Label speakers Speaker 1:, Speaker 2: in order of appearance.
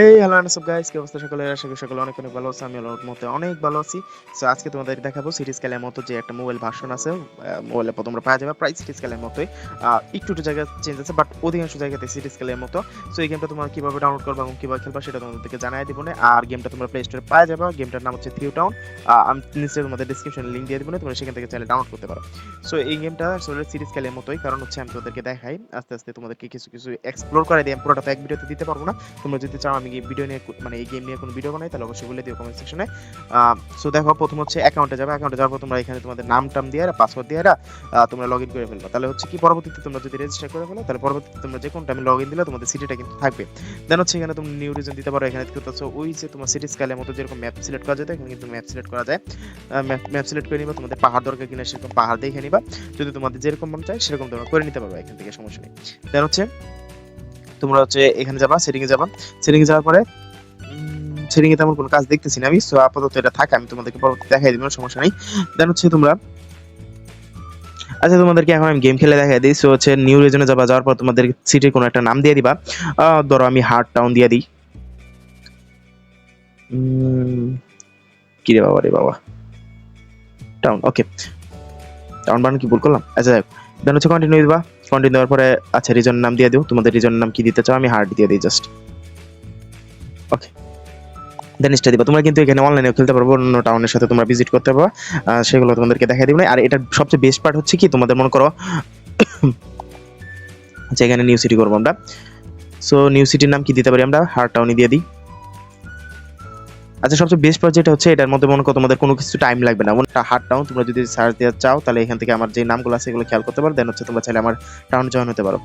Speaker 1: এই হ্যালো সব গাইস কি অবস্থা সকলের? আশা করি সকলে অনেক অনেক ভালো আছে আমি আল্লাহর মতে অনেক ভালো আছি। সো আজকে তোমাদের দেখাবো সিটি স্কেলের মতো যে একটা মোবাইল ভার্সন আছে। মোবাইলে তোমরা পাওয়া যাবে প্রায় সিটি স্কেলের মতোই। একটু একটু জায়গা চেঞ্জ আছে বাট অধিকাংশ জায়গাতে সিটি স্কেলের মতো। সো এই গেমটা তোমরা কীভাবে ডাউনলোড করবে এবং কীভাবে খেলবা সেটা তোমাদেরকে জানাই দিব না। আর গেমটা তোমরা প্লে স্টোরে পাওয়া যাবে। গেমটার নাম হচ্ছে থিউ টাউন আমি নিশ্চয়ই তোমাদের ডিসক্রিপশনে লিংক দিয়ে দিব না, তোমরা সেখান থেকে চাইলে ডাউনলোড করতে পারো। সো এই গেমটা আসলে সিটি স্কেলের মতোই। কারণ হচ্ছে আমি তোমাদেরকে দেখাই, আস্তে আস্তে তোমাদেরকে কিছু কিছু এক্সপ্লোর করে দিই পুরোটা তো এক ভিডিওতে দিতে পারব না। তোমরা যদি চাও আমি ভিডিও নিয়ে মানে এই গেম নিয়ে কোনো ভিডিও বানাই, তাহলে অবশ্যই বলে দিও কমেন্ট সেকশনে সো দেখো, প্রথম হচ্ছে অ্যাকাউন্টে যাবে। অ্যাকাউন্টে যাওয়ার পর তোমরা এখানে তোমাদের নাম টাম দিয়ে পাসওয়ার্ড দিয়ে তোমরা লগ ইন করে ফেলবে। তাহলে হচ্ছে কি, পরবর্তীতে তোমরা যদি রেজিস্টার করে ফেলো, তাহলে পরবর্তীতে তোমরা যে কোনো টাইমে লগ ইন দিলে তোমাদের সিটিটা কিন্তু থাকবে। দেন হচ্ছে এখানে তুমি নিউ রিজন দিতে পারো, এখানে পাচ্ছ, ওই যে তোমার সিটি স্কাইলের মতো যেরকম ম্যাপ সিলেক্ট করা যায়, এখানে কিন্তু ম্যাপ সিলেক্ট করা যায়। ম্যাপ সিলেক্ট করে নিবা, তোমাদের পাহাড় দরকার কিনা সেরকম পাহাড় দেখে নিবা। যদি তোমাদের যেরকম মন চায়, সেরকম তোমরা করে নিতে পারবে, এখান থেকে সমস্যা নেই। দেন হচ্ছে তোমরা হচ্ছে এখানে যাবা সেটিং এ যাবা। সেটিং এ যাওয়ার পরে সেটিং এ তেমন কোনো কাজ দেখতেছি না আমি সো আপাতত এটা থাক আমি তোমাদেরকে পরবর্তী দেখাই দিব সমস্যা নেই। দেন হচ্ছে তোমরা আচ্ছা তোমাদেরকে এখন আমি গেম খেলে দেখাই দিই সো হচ্ছে নিউ রিজনে যাবা যাওয়ার পর তোমাদের সিটির কোনো একটা নাম দিয়ে দিবা। ধরো আমি হার্ট টাউন দিয়ে দিই। উম, কি রে বাবা রে বাবা। টাউন ওকে টাউন বান কি ভুল করলাম? আচ্ছা যাই দেন হচ্ছে কন্টিনিউ দিবা। কন্টিনিউ দেওয়ার পরে আচ্ছা রিজন নাম দিয়ে দিও, তোমাদের রিজন নাম কি দিতে চাও, আমি হার্ট দিয়ে দিই জাস্ট ওকে দেন স্টে দিবা তোমরা কিন্তু এখানে অনলাইনেও খেলতে পারব অন্য টাউনের সাথে তোমরা ভিজিট করতে পারবা। সেগুলো তোমাদেরকে দেখাই দিব। আর এটার সবচেয়ে বেস্ট পার্ট হচ্ছে কি, তোমাদের মনে করো আচ্ছা এখানে নিউ সিটি করব আমরা। সো নিউ সিটির নাম কি দিতে পারি আমরা? হার্ট টাউনই দিয়ে দিই। আচ্ছা সবচেয়ে বেস্ট পার্ট যেটা হচ্ছে এটার মধ্যে মনে করো তোমাদের কোনো কিছু টাইম লাগবে না। একটা হার্ট টাউন তোমরা যদি সার্চ দিতে চাও, তাহলে এখান থেকে আমার যে নামগুলো আছে এগুলো খেয়াল করতে পারো। দেন হচ্ছে তোমরা চাইলে আমার টাউন জয়েন হতে পারো।